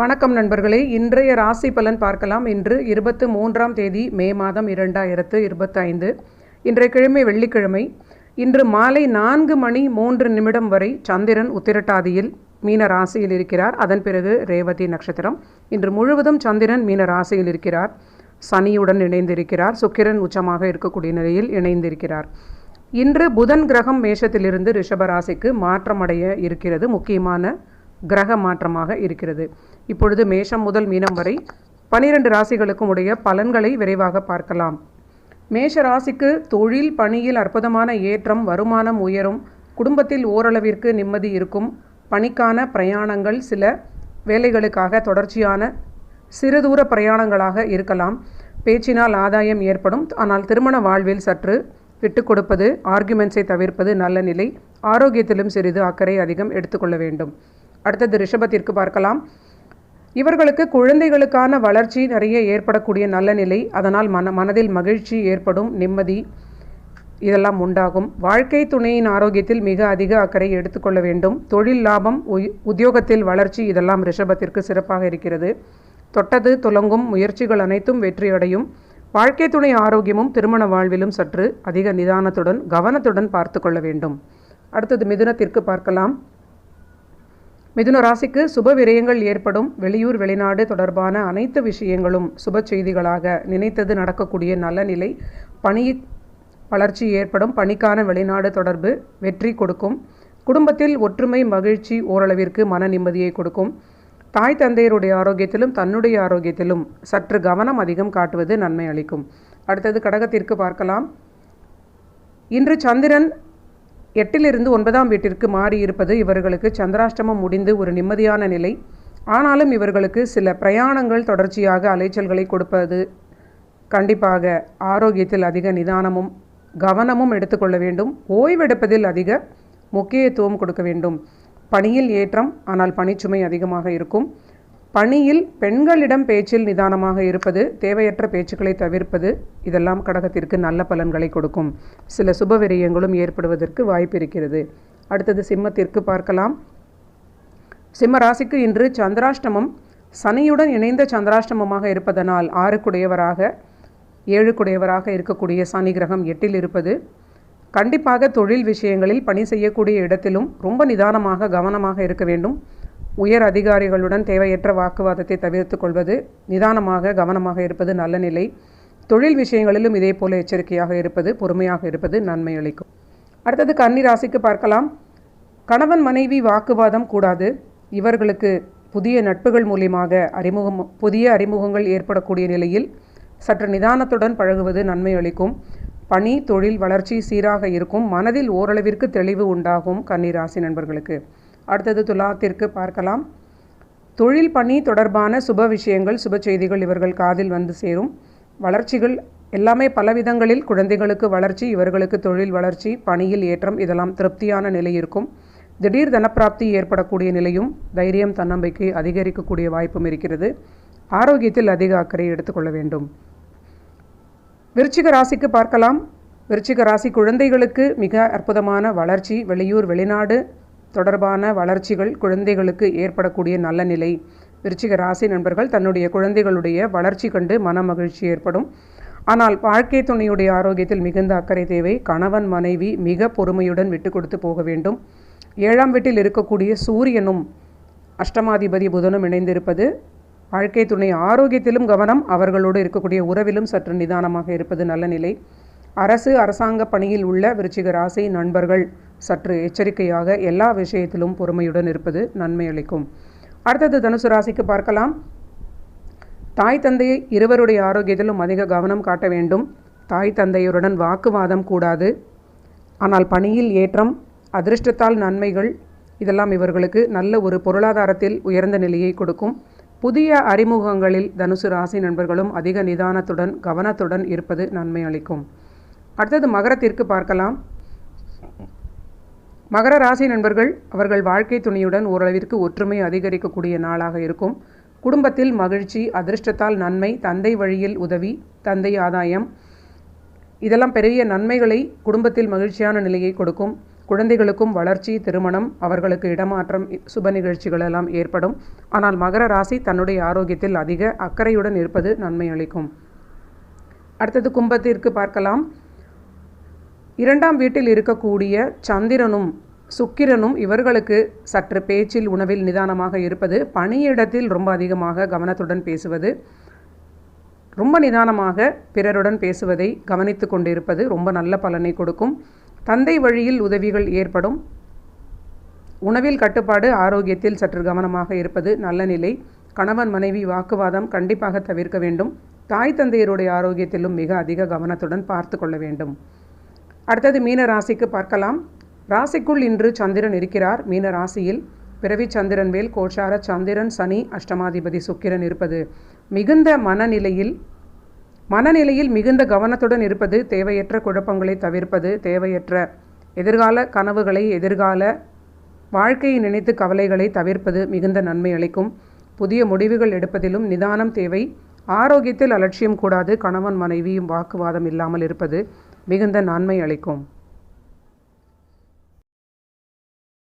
வணக்கம் நண்பர்களே. இன்றைய ராசி பலன் பார்க்கலாம். இன்று இருபத்து மூன்றாம் தேதி மே மாதம் இரண்டாயிரத்து இருபத்தைந்து. இன்றைய கிழமை வெள்ளிக்கிழமை. இன்று மாலை நான்கு மணி மூன்று நிமிடம் வரை சந்திரன் உத்திரட்டாதியில் மீன ராசியில் இருக்கிறார். அதன் பிறகு ரேவதி நட்சத்திரம். இன்று முழுவதும் சந்திரன் மீன ராசியில் இருக்கிறார். சனியுடன் இணைந்திருக்கிறார். சுக்கிரன் உச்சமாக இருக்கக்கூடிய நிலையில் இணைந்திருக்கிறார். இன்று புதன் கிரகம் மேஷத்திலிருந்து ரிஷபராசிக்கு மாற்றமடைய இருக்கிறது. முக்கியமான கிரக மாற்றமாக இருக்கிறது. இப்பொழுது மேஷம் முதல் மீனம் வரை பனிரெண்டு ராசிகளுக்கும் உடைய பலன்களை விரைவாக பார்க்கலாம். மேஷ ராசிக்கு தொழில் பணியில் அற்புதமான ஏற்றம் வருமானம் உயரும் குடும்பத்தில் ஓரளவிற்கு நிம்மதி இருக்கும் பணிக்கான பிரயாணங்கள் சில வேலைகளுக்காக தொடர்ச்சியான சிறுதூர பிரயாணங்களாக இருக்கலாம். பேச்சினால் ஆதாயம் ஏற்படும் ஆனால் திருமண வாழ்வில் சற்று விட்டு கொடுப்பது ஆர்குமெண்ட்ஸை தவிர்ப்பது நல்ல நிலை. ஆரோக்கியத்திலும் சிறிது அக்கறை அதிகம் எடுத்துக்கொள்ள வேண்டும். அடுத்தது ரிஷபத்திற்கு பார்க்கலாம். இவர்களுக்கு குழந்தைகளுக்கான வளர்ச்சி நிறைய ஏற்படக்கூடிய நல்ல நிலை. அதனால் மன மனதில் மகிழ்ச்சி ஏற்படும் நிம்மதி இதெல்லாம் உண்டாகும். வாழ்க்கை துணையின் ஆரோக்கியத்தில் மிக அதிக அக்கறை எடுத்துக்கொள்ள வேண்டும். தொழில் லாபம் உய்- உத்தியோகத்தில் வளர்ச்சி இதெல்லாம் ரிஷபத்திற்கு சிறப்பாக இருக்கிறது. தொட்டது துலங்கும் முயற்சிகள் அனைத்தும் வெற்றியடையும். வாழ்க்கை துணை ஆரோக்கியமும் திருமண வாழ்விலும் சற்று அதிக நிதானத்துடன் கவனத்துடன் பார்த்து கொள்ள வேண்டும். அடுத்தது மிதுனத்திற்கு பார்க்கலாம். மிதுன ராசிக்கு சுப விரயங்கள் ஏற்படும். வெளியூர் வெளிநாடு தொடர்பான அனைத்து விஷயங்களும் சுப செய்திகளாக நினைத்தது நடக்கக்கூடிய நல்ல நிலை. பணி வளர்ச்சி ஏற்படும். பணிக்கான வெளிநாடு தொடர்பு வெற்றி கொடுக்கும். குடும்பத்தில் ஒற்றுமை மகிழ்ச்சி ஓரளவிற்கு மன நிம்மதியை கொடுக்கும். தாய் தந்தையருடைய ஆரோக்கியத்திலும் தன்னுடைய ஆரோக்கியத்திலும் சற்று கவனம் அதிகம் காட்டுவது நன்மை அளிக்கும். அடுத்தது கடகத்திற்கு பார்க்கலாம். இன்று சந்திரன் எட்டிலிருந்து ஒன்பதாம் வீட்டிற்கு மாறியிருப்பது இவர்களுக்கு சந்திராஷ்டமம் முடிந்து ஒரு நிம்மதியான நிலை. ஆனாலும் இவர்களுக்கு சில பிரயாணங்கள் தொடர்ச்சியாக அலைச்சல்களை கொடுப்பது கண்டிப்பாக ஆரோக்கியத்தில் அதிக நிதானமும் கவனமும் எடுத்துக்கொள்ள வேண்டும். ஓய்வெடுப்பதில் அதிக முக்கியத்துவம் கொடுக்க வேண்டும். பணியில் ஏற்றம் ஆனால் பணிச்சுமை அதிகமாக இருக்கும். பணியில் பெண்களிடம் பேச்சில் நிதானமாக இருப்பது தேவையற்ற பேச்சுக்களை தவிர்ப்பது இதெல்லாம் கடகத்திற்கு நல்ல பலன்களை கொடுக்கும். சில சுபவிரியங்களும் ஏற்படுவதற்கு வாய்ப்பு இருக்கிறது. அடுத்தது சிம்மத்திற்கு பார்க்கலாம். சிம்ம ராசிக்கு இன்று சந்திராஷ்டமம். சனியுடன் இணைந்த சந்திராஷ்டமமாக இருப்பதனால் ஆறுக்குடையவராக ஏழுக்குடையவராக இருக்கக்கூடிய சனி கிரகம் எட்டில் இருப்பது. கண்டிப்பாக தொழில் விஷயங்களில் பணி செய்யக்கூடிய இடத்திலும் ரொம்ப நிதானமாக கவனமாக இருக்க வேண்டும். உயர் அதிகாரிகளுடன் தேவையற்ற வாக்குவாதத்தை தவிர்த்து கொள்வது நிதானமாக கவனமாக இருப்பது நல்ல நிலை. தொழில் விஷயங்களிலும் இதே போல எச்சரிக்கையாக இருப்பது பொறுமையாக இருப்பது நன்மை அளிக்கும். அடுத்தது கன்னி ராசிக்கு பார்க்கலாம். கணவன் மனைவி வாக்குவாதம் கூடாது. இவர்களுக்கு புதிய நட்புகள் மூலியமாக அறிமுகம் புதிய அறிமுகங்கள் ஏற்படக்கூடிய நிலையில் சற்று நிதானத்துடன் பழகுவது நன்மை அளிக்கும். பணி தொழில் வளர்ச்சி சீராக இருக்கும். மனதில் ஓரளவிற்கு தெளிவு உண்டாகும் கன்னிராசி நண்பர்களுக்கு. அடுத்தது துலாத்திற்கு பார்க்கலாம். தொழில் பணி தொடர்பான சுப விஷயங்கள் சுப செய்திகள் இவர்கள் காதில் வந்து சேரும். வளர்ச்சிகள் எல்லாமே பலவிதங்களில் குழந்தைகளுக்கு வளர்ச்சி இவர்களுக்கு தொழில் வளர்ச்சி பணியில் ஏற்றம் இதெல்லாம் திருப்தியான நிலை இருக்கும். திடீர் தனப்பிராப்தி ஏற்படக்கூடிய நிலையும் தைரியம் தன்னம்பிக்கை அதிகரிக்கக்கூடிய வாய்ப்பும் இருக்கிறது. ஆரோக்கியத்தில் அதிக அக்கறை எடுத்துக்கொள்ள வேண்டும். விருச்சிக ராசிக்கு பார்க்கலாம். விருச்சிக ராசி குழந்தைகளுக்கு மிக அற்புதமான வளர்ச்சி வெளியூர் வெளிநாடு தொடர்பான வளர்ச்சிகள் குழந்தைகளுக்கு ஏற்படக்கூடிய நல்ல நிலை. விருச்சிக ராசி நண்பர்கள் தன்னுடைய குழந்தைகளுடைய வளர்ச்சி கண்டு மன மகிழ்ச்சி ஏற்படும். ஆனால் வாழ்க்கை துணையுடைய ஆரோக்கியத்தில் மிகுந்த அக்கறை தேவை. கணவன் மனைவி மிக பொறுமையுடன் விட்டு கொடுத்து போக வேண்டும். ஏழாம் வீட்டில் இருக்கக்கூடிய சூரியனும் அஷ்டமாதிபதி புதனும் இணைந்திருப்பது வாழ்க்கை துணை ஆரோக்கியத்திலும் கவனம் அவர்களோடு இருக்கக்கூடிய உறவிலும் சற்று நிதானமாக இருப்பது நல்ல நிலை. அரசு அரசாங்க பணியில் உள்ள விருச்சிக ராசி நண்பர்கள் சற்று எச்சரிக்கையாக எல்லா விஷயத்திலும் பொறுமையுடன் இருப்பது நன்மை அளிக்கும். அடுத்தது தனுசு ராசிக்கு பார்க்கலாம். தாய் தந்தையை இருவருடைய ஆரோக்கியத்திலும் அதிக கவனம் காட்ட வேண்டும். தாய் தந்தையருடன் வாக்குவாதம் கூடாது. ஆனால் பணியில் ஏற்றம் அதிர்ஷ்டத்தால் நன்மைகள் இதெல்லாம் இவர்களுக்கு நல்ல ஒரு பொருளாதாரத்தில் உயர்ந்த நிலையை கொடுக்கும். புதிய அறிமுகங்களில் தனுசு ராசி நண்பர்களும் அதிக நிதானத்துடன் கவனத்துடன் இருப்பது நன்மை அளிக்கும். அடுத்தது மகரத்திற்கு பார்க்கலாம். மகர ராசி நண்பர்கள் அவர்கள் வாழ்க்கை துணையுடன் ஓரளவிற்கு ஒற்றுமை அதிகரிக்கக்கூடிய நாளாக இருக்கும். குடும்பத்தில் மகிழ்ச்சி அதிர்ஷ்டத்தால் நன்மை தந்தை வழியில் உதவி தந்தை ஆதாயம். இதெல்லாம் பெரிய நன்மைகளை குடும்பத்தில் மகிழ்ச்சியான நிலையை கொடுக்கும். குழந்தைகளுக்கும் வளர்ச்சி திருமணம் அவர்களுக்கு இடமாற்றம் சுப நிகழ்ச்சிகள் எல்லாம் ஏற்படும். ஆனால் மகர ராசி தன்னுடைய ஆரோக்கியத்தில் அதிக அக்கறையுடன் இருப்பது நன்மை அளிக்கும். அடுத்தது கும்பத்திற்கு பார்க்கலாம். இரண்டாம் வீட்டில் இருக்கக்கூடிய சந்திரனும் சுக்கிரனும் இவர்களுக்கு சற்று பேச்சில் உணவில் நிதானமாக இருப்பது பணியிடத்தில் ரொம்ப அதிகமாக கவனத்துடன் பேசுவது ரொம்ப நிதானமாக பிறருடன் பேசுவதை கவனித்து கொண்டிருப்பது ரொம்ப நல்ல பலனை கொடுக்கும். தந்தை வழியில் உதவிகள் ஏற்படும். உணவில் கட்டுப்பாடு ஆரோக்கியத்தில் சற்று கவனமாக இருப்பது நல்ல நிலை. கணவன் மனைவி வாக்குவாதம் கண்டிப்பாக தவிர்க்க வேண்டும். தாய் தந்தையருடைய ஆரோக்கியத்திலும் மிக அதிக கவனத்துடன் பார்த்து கொள்ள வேண்டும். அடுத்தது மீன ராசிக்கு பார்க்கலாம். ராசிக்குள் இன்று சந்திரன் இருக்கிறார். மீன ராசியில் பிறவி சந்திரன் வேல் கோஷார சந்திரன் சனி அஷ்டமாதிபதி சுக்கிரன் இருப்பது. மிகுந்த மனநிலையில் மனநிலையில் மிகுந்த கவனத்துடன் இருப்பது. தேவையற்ற குழப்பங்களை தவிர்ப்பது. தேவையற்ற எதிர்கால கனவுகளை எதிர்கால வாழ்க்கையை நினைத்து கவலைகளை தவிர்ப்பது மிகுந்த நன்மை அளிக்கும். புதிய முடிவுகள் எடுப்பதிலும் நிதானம் தேவை. ஆரோக்கியத்தில் அலட்சியம் கூடாது. கணவன் மனைவியும் வாக்குவாதம் இல்லாமல் இருப்பது. மிகுந்த நன்மை அளிக்கும்.